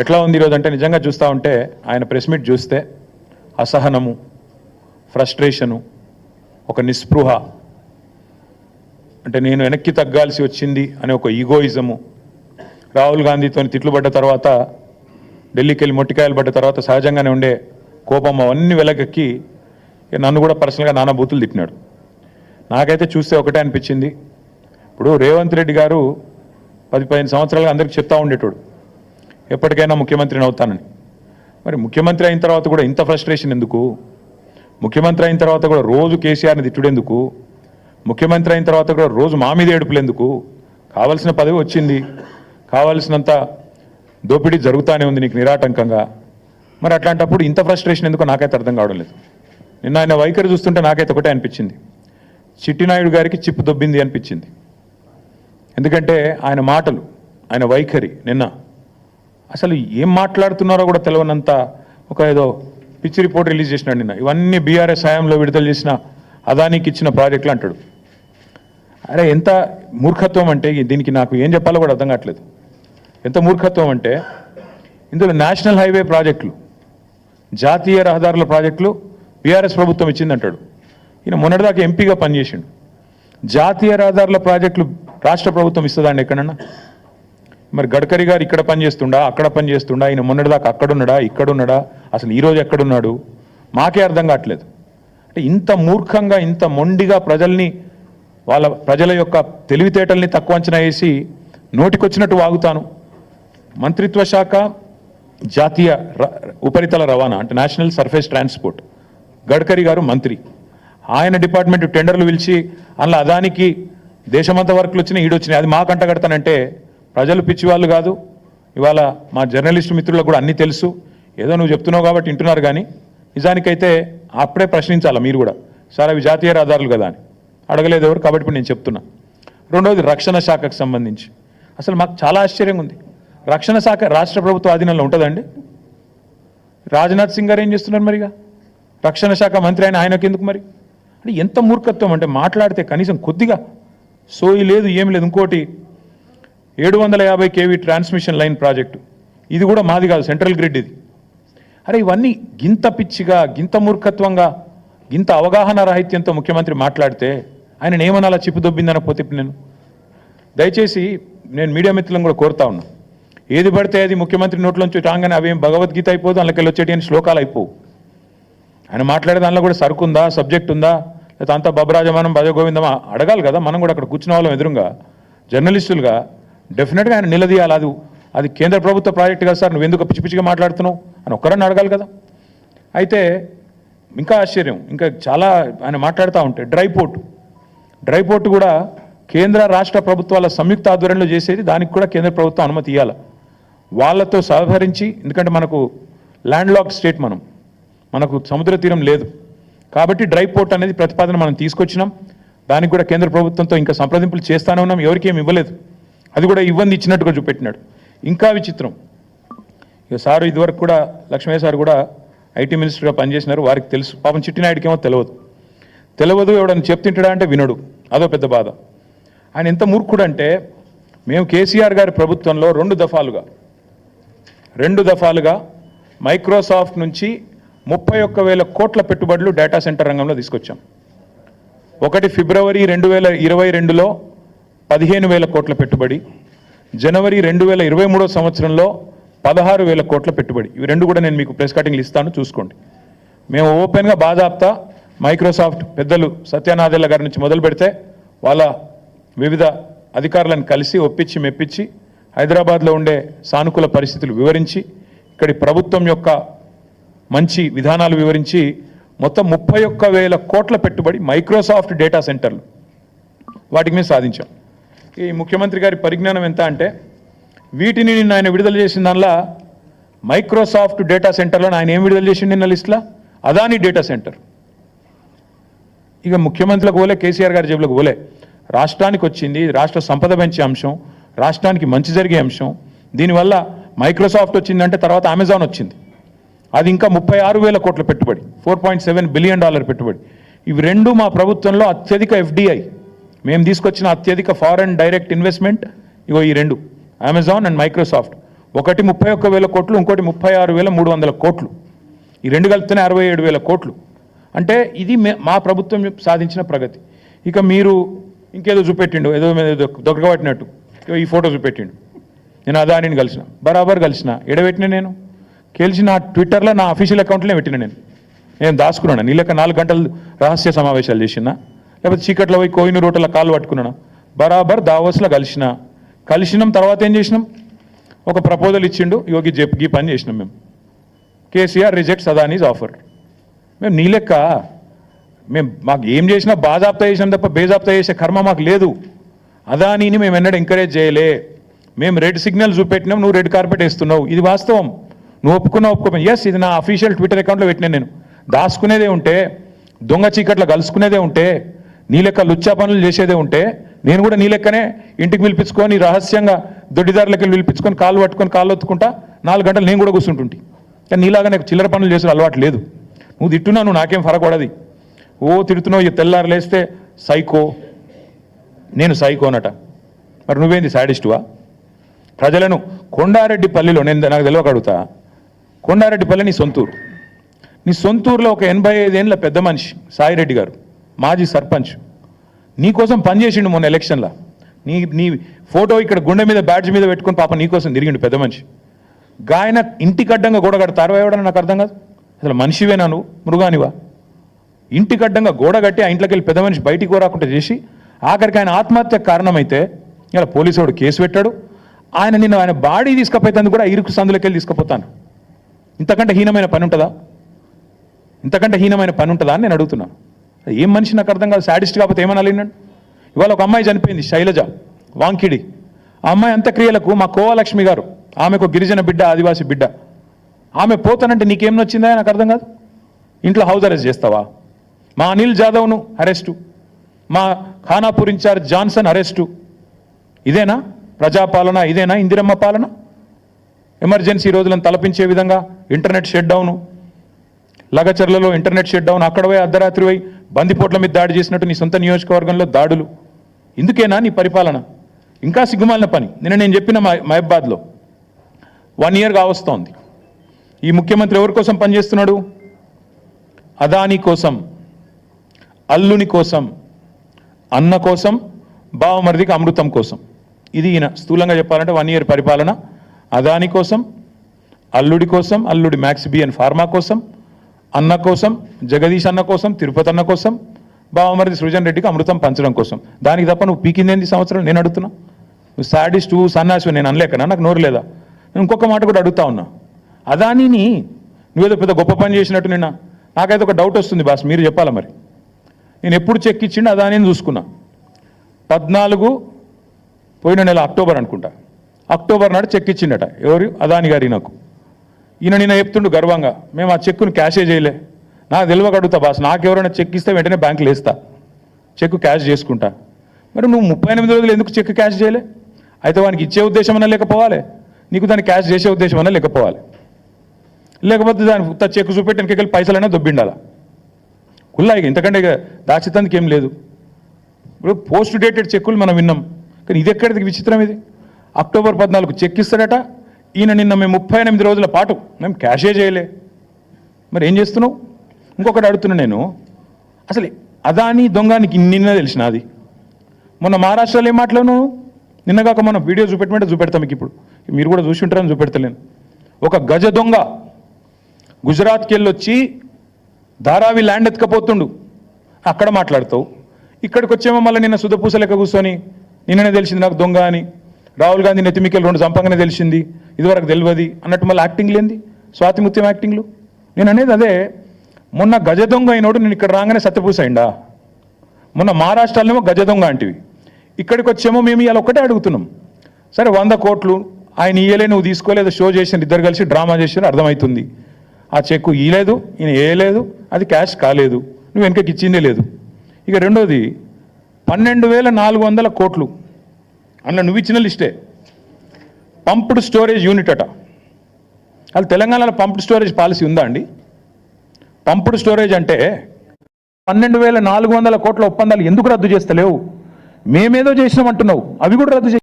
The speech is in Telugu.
ఎట్లా ఉంది ఈరోజు అంటే నిజంగా చూస్తూ ఉంటే ఆయన ప్రెస్ మీట్ చూస్తే అసహనము ఫ్రస్ట్రేషను ఒక నిస్పృహ. అంటే నేను వెనక్కి తగ్గాల్సి వచ్చింది అనే ఒక ఈగోయిజము. రాహుల్ గాంధీతో తిట్లు పడ్డ తర్వాత ఢిల్లీకి వెళ్ళి మొట్టికాయలు పడ్డ తర్వాత సహజంగానే ఉండే కోపం అవన్నీ వెలకెక్కి నన్ను కూడా పర్సనల్గా నానా బూతులు తిట్టినాడు. నాకైతే చూస్తే ఒకటే అనిపించింది. ఇప్పుడు రేవంత్ రెడ్డి గారు పది పదిహేను సంవత్సరాలుగా అందరికి చెప్తా ఉండేటోడు. ఎప్పటికైనా ముఖ్యమంత్రిని అవుతానని మరి ముఖ్యమంత్రి అయిన తర్వాత కూడా ఇంత ఫ్రస్ట్రేషన్ ఎందుకు? ముఖ్యమంత్రి అయిన తర్వాత కూడా రోజు కేసీఆర్ని తిట్టుడెందుకు? ముఖ్యమంత్రి అయిన తర్వాత కూడా రోజు మా మీద ఏడుపులేందుకు? కావలసిన పదవి వచ్చింది. కావలసినంత దోపిడీ జరుగుతూనే ఉంది నీకు నిరాటంకంగా. మరి అట్లాంటప్పుడు ఇంత ఫ్రస్ట్రేషన్ ఎందుకో నాకైతే అర్థం కావడం లేదు. నిన్న ఆయన వైఖరి చూస్తుంటే నాకైతే ఒకటే అనిపించింది. చిట్టినాయుడు గారికి చిప్పు దొబ్బింది అనిపించింది. ఎందుకంటే ఆయన మాటలు ఆయన వైఖరి నిన్న అసలు ఏం మాట్లాడుతున్నారో కూడా తెలియనంత ఒక ఏదో పిచ్చి రిపోర్ట్ రిలీజ్ చేసినాడు నిన్న. ఇవన్నీ బీఆర్ఎస్ హయాంలో విడుదల చేసిన అదానికి ఇచ్చిన ప్రాజెక్టులు అంటాడు. అరే ఎంత మూర్ఖత్వం అంటే దీనికి నాకు ఏం చెప్పాలో కూడా అర్థం కావట్లేదు. ఎంత మూర్ఖత్వం అంటే ఇందులో నేషనల్ హైవే ప్రాజెక్టులు జాతీయ రహదారుల ప్రాజెక్టులు బీఆర్ఎస్ ప్రభుత్వం ఇచ్చిందంటాడు. ఈయన మొన్నటిదాకా ఎంపీగా పనిచేసిండు. జాతీయ రహదారుల ప్రాజెక్టులు రాష్ట్ర ప్రభుత్వం ఇస్తుందండి ఎక్కడన్నా? మరి గడ్కరీ గారు ఇక్కడ పనిచేస్తుండా అక్కడ పనిచేస్తుండా ఆయన మొన్నటిదాకా అక్కడున్నాడా? ఇక్కడున్నాడా? అసలు ఈరోజు ఎక్కడున్నాడు? మాకే అర్థం కావట్లేదు. అంటే ఇంత మూర్ఖంగా ఇంత మొండిగా ప్రజల్ని వాళ్ళ ప్రజల యొక్క తెలివితేటల్ని తక్కువ అంచనా వేసి నోటికొచ్చినట్టు వాగుతాను. మంత్రిత్వ శాఖ జాతీయ ర- ఉపరితల రవాణా అంటే నేషనల్ సర్ఫేస్ ట్రాన్స్పోర్ట్. గడ్కరీ గారు మంత్రి. ఆయన డిపార్ట్మెంట్ టెండర్లు పిలిచి అందులో అదానికి దేశమంతా వర్కులు వచ్చినాయి ఈడొచ్చినాయి. అది మాకంట కడతానంటే ప్రజలు పిచ్చివాళ్ళు కాదు. ఇవాళ మా జర్నలిస్ట్ మిత్రులకు కూడా అన్నీ తెలుసు. ఏదో నువ్వు చెప్తున్నావు కాబట్టి వింటున్నారు కానీ నిజానికైతే అప్పుడే ప్రశ్నించాలా మీరు కూడా. సార్ అవి జాతీయ రహదారులు కదా అని. అడగలేదు ఎవరు కాబట్టి ఇప్పుడు నేను చెప్తున్నా. రెండవది రక్షణ శాఖకు సంబంధించి. అసలు మాకు చాలా ఆశ్చర్యంగా ఉంది. రక్షణ శాఖ రాష్ట్ర ప్రభుత్వ ఆధీనంలో ఉంటుందండి రాజ్నాథ్ సింగ్ గారు ఏం చేస్తున్నారు మరిగా? రక్షణ శాఖ మంత్రి అయిన ఆయనకి ఎందుకు మరి? అంటే ఎంత మూర్ఖత్వం అంటే మాట్లాడితే కనీసం కొద్దిగా సోయి లేదు ఏం లేదు. ఇంకోటి ఏడు వందల యాభై కేవీ ట్రాన్స్మిషన్ లైన్ ప్రాజెక్టు. ఇది కూడా మాది కాదు సెంట్రల్ గ్రిడ్ ఇది. అరే ఇవన్నీ గింత పిచ్చిగా గింత మూర్ఖత్వంగా గింత అవగాహన రాహిత్యంతో ముఖ్యమంత్రి మాట్లాడితే ఆయన ఏమనాలా చిప్పు దొబ్బిందనకపోతే ఇప్పుడు నేను. దయచేసి నేను మీడియా మిత్రులను కూడా కోరుతా ఉన్నా. ఏది పడితే అది ముఖ్యమంత్రి నోట్లోంచి రాగానే అవేం భగవద్గీత అయిపోదు అందులోకి వచ్చేటి అని శ్లోకాలు అయిపోవు. ఆయన మాట్లాడే దానిలో కూడా సరుకు ఉందా సబ్జెక్ట్ ఉందా లేకపోతే అంతా బబరాజమానం భజగోవిందమా అడగాలి కదా మనం కూడా అక్కడ కూర్చున్న వాళ్ళం ఎదురుగా జర్నలిస్టులుగా డెఫినెట్గా ఆయన నిలదీయాలి అది అది కేంద్ర ప్రభుత్వ ప్రాజెక్ట్ కదా సార్ నువ్వు ఎందుకు పిచ్చి పిచ్చిగా మాట్లాడుతున్నావు? అని ఒక్కరన్నా అడగాలి కదా. అయితే ఇంకా ఆశ్చర్యం ఇంకా చాలా ఆయన మాట్లాడుతూ ఉంటే డ్రై పోర్ట్. డ్రై పోర్ట్ కూడా కేంద్ర రాష్ట్ర ప్రభుత్వాల సంయుక్త ఆధ్వర్యంలో చేసేది దానికి కూడా కేంద్ర ప్రభుత్వం అనుమతి ఇవ్వాలి వాళ్ళతో సహకరించి ఎందుకంటే మనకు ల్యాండ్ లాక్ స్టేట్ మనం మనకు సముద్ర తీరం లేదు. కాబట్టి డ్రై పోర్ట్ అనేది ప్రతిపాదన మనం తీసుకొచ్చినాం. దానికి కూడా కేంద్ర ప్రభుత్వంతో ఇంకా సంప్రదింపులు చేస్తానే ఉన్నాం ఎవరికేమి ఇవ్వలేదు. అది కూడా ఇవ్వంది ఇచ్చినట్టుగా చూపెట్టినాడు. ఇంకా విచిత్రం. ఇక సారు ఇదివరకు కూడా లక్ష్మయ్య సార్ కూడా ఐటీ మినిస్టర్గా పనిచేసినారు వారికి తెలుసు. పాపం చిట్టినాయుడికి ఏమో తెలియదు తెలియదు ఎవడని చెప్తుంటాడా అంటే వినడు. అదో పెద్ద బాధ. ఆయన ఎంత మూర్ఖుడు అంటే మేము కేసీఆర్ గారి ప్రభుత్వంలో రెండు దఫాలుగా రెండు దఫాలుగా మైక్రోసాఫ్ట్ నుంచి ముప్పై ఒక్క వేల కోట్ల పెట్టుబడులు డేటా సెంటర్ రంగంలో తీసుకొచ్చాం. ఒకటి ఫిబ్రవరి రెండు వేల ఇరవై రెండులో పదిహేను వేల కోట్ల పెట్టుబడి జనవరి రెండు వేల ఇరవై మూడో సంవత్సరంలో పదహారు వేల కోట్ల పెట్టుబడి. ఇవి రెండు కూడా నేను మీకు ప్రెస్ కటింగ్లు ఇస్తాను చూసుకోండి. మేము ఓపెన్గా బాధాప్తా మైక్రోసాఫ్ట్ పెద్దలు సత్యనాథెల్ల గారి నుంచి మొదలు పెడితే వాళ్ళ వివిధ అధికారులను కలిసి ఒప్పించి మెప్పించి హైదరాబాద్లో ఉండే సానుకూల పరిస్థితులు వివరించి ఇక్కడి ప్రభుత్వం యొక్క మంచి విధానాలు వివరించి మొత్తం ముప్పై ఒక్క వేల కోట్ల పెట్టుబడి మైక్రోసాఫ్ట్ డేటా సెంటర్లు వాటికి మేము సాధించాం. ఈ ముఖ్యమంత్రి గారి పరిజ్ఞానం ఎంత అంటే వీటిని నిన్న ఆయన విడుదల చేసిన దానిలో మైక్రోసాఫ్ట్ డేటా సెంటర్లో ఆయన ఏం విడుదల చేసిండు నిన్న లిస్ట్లో? Adani data center. ఇక ముఖ్యమంత్రులకు పోలే కేసీఆర్ గారి జేబులకు పోలే. రాష్ట్రానికి వచ్చింది రాష్ట్ర సంపద పెంచే అంశం రాష్ట్రానికి మంచి జరిగే అంశం. దీనివల్ల మైక్రోసాఫ్ట్ వచ్చిందంటే తర్వాత అమెజాన్ వచ్చింది. అది ఇంకా ముప్పై ఆరు వేల కోట్ల పెట్టుబడి four point seven billion dollar పెట్టుబడి. ఇవి రెండు మా ప్రభుత్వంలో అత్యధిక ఎఫ్డిఐ. మేము తీసుకొచ్చిన అత్యధిక ఫారెన్ డైరెక్ట్ ఇన్వెస్ట్మెంట్ ఇగో ఈ రెండు అమెజాన్ అండ్ మైక్రోసాఫ్ట్ ఒకటి ముప్పై ఒక్క వేల కోట్లు ఇంకోటి ముప్పై ఆరు వేల మూడు వందల కోట్లు. ఈ రెండు కలిపితేనే అరవై ఏడు వేల కోట్లు. అంటే ఇది మే- మా ప్రభుత్వం సాధించిన ప్రగతి. ఇక మీరు ఇంకేదో చూపెట్టిండు ఏదో ఏదో దొరకబట్టినట్టు. ఇగో ఈ ఫోటో చూపెట్టిండు. నేను అదానిని కలిసిన బరాబర్ కలిసిన ఎడబెట్టిన నేను. కలిసి నా ట్విట్టర్లో నా అఫీషియల్ అకౌంట్లోనే పెట్టిన నేను. నేను దాచుకున్నాను నీ లెక్క నాలుగు గంటలు రహస్య సమావేశాలు చేసినా. లేకపోతే చీకట్లో పోయి కోయిన రోటల కాళ్ళు పట్టుకున్నాను. బరాబర్ దావోస్లో కలిసిన. కలిసినాం తర్వాత ఏం చేసినాం? ఒక ప్రపోజల్ ఇచ్చిండు యోగి జెప్ పని చేసినాం మేము. KCR rejects Adani's offer. మేము నీ లెక్క. మేము మాకు ఏం చేసినా బాజాప్తా చేసినాం తప్ప బేజాప్తా చేసే కర్మ మాకు లేదు. అదానీని మేము ఎన్నడూ ఎంకరేజ్ చేయలే. మేము రెడ్ సిగ్నల్ చూపెట్టినాం నువ్వు రెడ్ కార్పెట్ వేస్తున్నావు. ఇది వాస్తవం. నువ్వు ఒప్పుకున్నావు ఒప్పుకోమని ఎస్ ఇది నా అఫీషియల్ ట్విట్టర్ అకౌంట్లో పెట్టినా నేను. దాచుకునేదే ఉంటే దొంగ చీకట్లో కలుసుకునేదే ఉంటే నీ లెక్క లుచ్చా పనులు చేసేదే ఉంటే నేను కూడా నీ లెక్కనే ఇంటికి పిలిపించుకొని రహస్యంగా దొడ్డిదారులకి పిలిపించుకొని కాళ్ళు పట్టుకొని కాళ్ళు ఒత్తుకుంటా నాలుగు గంటలు నేను కూడా కూర్చుంటుంటి. కానీ నీలాగా నాకు చిల్లర పనులు చేసిన అలవాటు లేదు. నువ్వు తిట్టున్నా నువ్వు నాకేం ఫరక ఓ తిడుతున్నావు ఈ తెల్లారు లేస్తే సైకో. నేను సైకో అనట మరి నువ్వేంది సాడిస్టువా? ప్రజలను కొండారెడ్డి పల్లిలో నేను నాకు తెలియక అడుగుతా. కొండారెడ్డి పల్లి నీ సొంతూరు. నీ సొంతూరులో ఒక ఎనభై ఐదేళ్ళ పెద్ద మనిషి సాయిరెడ్డి గారు. మాజీ సర్పంచ్. నీకోసం పనిచేసిండు మొన్న ఎలక్షన్లో. నీ నీ ఫోటో ఇక్కడ గుండె మీద బ్యాడ్జ్ మీద పెట్టుకుని పాప నీకోసం తిరిగిండు పెద్ద మనిషి. గాయన ఇంటికి అడ్డంగా గోడ కడతారు ఎవడని నాకు అర్థం కాదు. అసలు మనిషివేనా నువ్వు? మృగానివా? ఇంటికి అడ్డంగా గోడ కట్టి ఆ ఇంట్లోకి వెళ్ళి పెద్ద మనిషి బయటికి రాకుండా చేసి ఆఖరికి ఆయన ఆత్మహత్య కారణమైతే ఇలా పోలీసు వాడు కేసు పెట్టాడు. ఆయన నిన్న ఆయన బాడీ తీసుకుపోయేందుకు కూడా ఇరుకు సందులోకి వెళ్ళి తీసుకుపోతాను. ఇంతకంటే హీనమైన పని ఉంటుందా? ఇంతకంటే హీనమైన పని ఉంటుందా అని నేను అడుగుతున్నాను. ఏం మనిషి నాకు అర్థం కాదు సాడిస్ట్ కాకపోతే ఏమనాలి నేను ఇవాళ ఒక అమ్మాయి చనిపోయింది శైలజ వాంకిడి. ఆ అమ్మాయి అంత్యక్రియలకు మా కోవలక్ష్మి గారు ఆమెకు గిరిజన బిడ్డ ఆదివాసి బిడ్డ. ఆమె పోతానంటే నీకేం నచ్చిందా నాకు అర్థం కాదు? ఇంట్లో హౌస్ అరెస్ట్ చేస్తావా? మా అనిల్ జాదవ్ను అరెస్టు. మా ఖానాపూర్ ఇన్ఛార్జ్ జాన్సన్ అరెస్టు. ఇదేనా? ప్రజాపాలన ఇదేనా? ఇందిరమ్మ పాలన? ఎమర్జెన్సీ రోజులను తలపించే విధంగా ఇంటర్నెట్ షట్ డౌను లగచర్లలో ఇంటర్నెట్ షట్ డౌన్ అక్కడ పోయి అర్ధరాత్రి పోయి బందిపోట్ల మీద దాడి చేసినట్టు నీ సొంత నియోజకవర్గంలో దాడులు. ఇందుకేనా నీ పరిపాలన? ఇంకా సిగ్గుమాలిన పని. నిన్న నేను చెప్పిన మహబాద్లో వన్ ఇయర్ కావస్తోంది ఈ ముఖ్యమంత్రి ఎవరి కోసం పనిచేస్తున్నాడు? అదాని కోసం అల్లుని కోసం అన్న కోసం బావమరిదికి అమృతం కోసం. ఇది ఈయన స్థూలంగా చెప్పాలంటే వన్ ఇయర్ పరిపాలన. అదాని కోసం అల్లుడి కోసం అల్లుడి మ్యాక్స్ బిఎన్ ఫార్మా కోసం అన్న కోసం జగదీష్ అన్న కోసం తిరుపతి అన్న కోసం బావమరిది సృజన్ రెడ్డికి అమృతం పంచడం కోసం. దానికి తప్ప నువ్వు పీకిందేంది సంవత్సరం? నేను అడుగుతున్నా. నువ్వు సాడిస్ట్ సన్నాసి నేను అనలేకనా నాకు నోరు లేదా? నేను ఇంకొక మాట కూడా అడుగుతా ఉన్నా. అదానిని నువ్వేదో పెద్ద గొప్ప పని చేసినట్టు నిన్న. నాకైతే ఒక డౌట్ వస్తుంది బాస్ మీరు చెప్పాలా మరి? నేను ఎప్పుడు చెక్ ఇచ్చిండు అదానిని చూసుకున్నా. పద్నాలుగు పోయిన నెల అక్టోబర్ అనుకుంటా. అక్టోబర్ నాడు చెక్ ఇచ్చిండట ఎవరు? అదాని గారి నాకు. ఈయన నిన్న చెప్తుండు గర్వంగా మేము ఆ చెక్కును క్యాషే చేయలే. నాకు తెలియక అడుగుతా బాస్ నాకు ఎవరైనా చెక్ ఇస్తే వెంటనే బ్యాంకులో వేస్తా. చెక్ క్యాష్ చేసుకుంటా. మరి నువ్వు ముప్పై ఎనిమిది రోజులు ఎందుకు చెక్ క్యాష్ చేయలే? అయితే వానికి ఇచ్చే ఉద్దేశం అన్నా లేకపోవాలి. నీకు దాన్ని క్యాష్ చేసే ఉద్దేశం అన్నా లేకపోవాలి. లేకపోతే దాని ఉత్త చెక్ చూపెట్టి వెనకెళ్ళి పైసలైనా దొబ్బిండాలా? కుల్లా ఇక ఇంతకంటే ఇక దాచితందుకు ఏం లేదు. ఇప్పుడు పోస్ట్ డేటెడ్ చెక్కులు మనం విన్నాం. కానీ ఇది ఎక్కడిది? విచిత్రం ఇది. అక్టోబర్ పద్నాలుగు చెక్ ఇస్తాడట. ఈయన నిన్న మేము ముప్పై ఎనిమిది రోజుల పాటు మేము క్యాషే చేయలే. మరి ఏం చేస్తున్నావు? ఇంకొకటి అడుగుతున్నా నేను. అసలు అదాని దొంగ నీకు నిన్న తెలిసిన అది? మొన్న మహారాష్ట్రలో ఏం మాట్లాడను నిన్నగాక మనం వీడియో చూపెట్టమంటే చూపెడతాం మీకు ఇప్పుడు. మీరు కూడా చూసి ఉంటారని చూపెడతలేను. ఒక గజ దొంగ గుజరాత్కి వెళ్ళొచ్చి ధారావి ల్యాండ్ ఎత్తుకపోతుండు. అక్కడ మాట్లాడతావు. ఇక్కడికి వచ్చేమో మళ్ళీ నిన్న సుధపూస లెక్క కూర్చొని నిన్ననే తెలిసింది నాకు దొంగ అని. రాహుల్ గాంధీ నెత్తిమికలు రెండు చంపంగానే తెలిసింది. ఇదివరకు తెలియదు. అన్నట్టు మళ్ళీ యాక్టింగ్ లేనిది స్వాతిముత్యం యాక్టింగ్లు నేను అనేది అదే. మొన్న గజ దొంగ అయినోడు నేను ఇక్కడ రాగానే సత్యపూస అయిందా మొన్న మహారాష్ట్రలోనేమో గజ దొంగ అంటివి. ఇక్కడికి వచ్చేమో మేము ఇవాళ ఒక్కటే అడుగుతున్నాం. సరే వంద కోట్లు ఆయన ఇయ్యలే నువ్వు తీసుకోలేదు షో చేసిన ఇద్దరు కలిసి డ్రామా చేసిన అర్థమవుతుంది ఆ చెక్కు ఇయ్యలేదు ఈయన వేయలేదు అది క్యాష్ కాలేదు. నువ్వు వెనకకి ఇచ్చిందే లేదు. ఇక రెండోది పన్నెండు వేల నాలుగు వందల కోట్లు. అన్న నువ్వు ఇచ్చిన లిస్టే. పంప్డ్ స్టోరేజ్ యూనిట్ అట. అది తెలంగాణలో పంప్డ్ స్టోరేజ్ పాలసీ ఉందా అండి? పంప్డ్ స్టోరేజ్ అంటే పన్నెండు వేల నాలుగు వందల కోట్ల ఒప్పందాలు ఎందుకు రద్దు చేస్తలేవు? మేమేదో చేసినామంటున్నావు. అవి కూడా రద్దు చేయి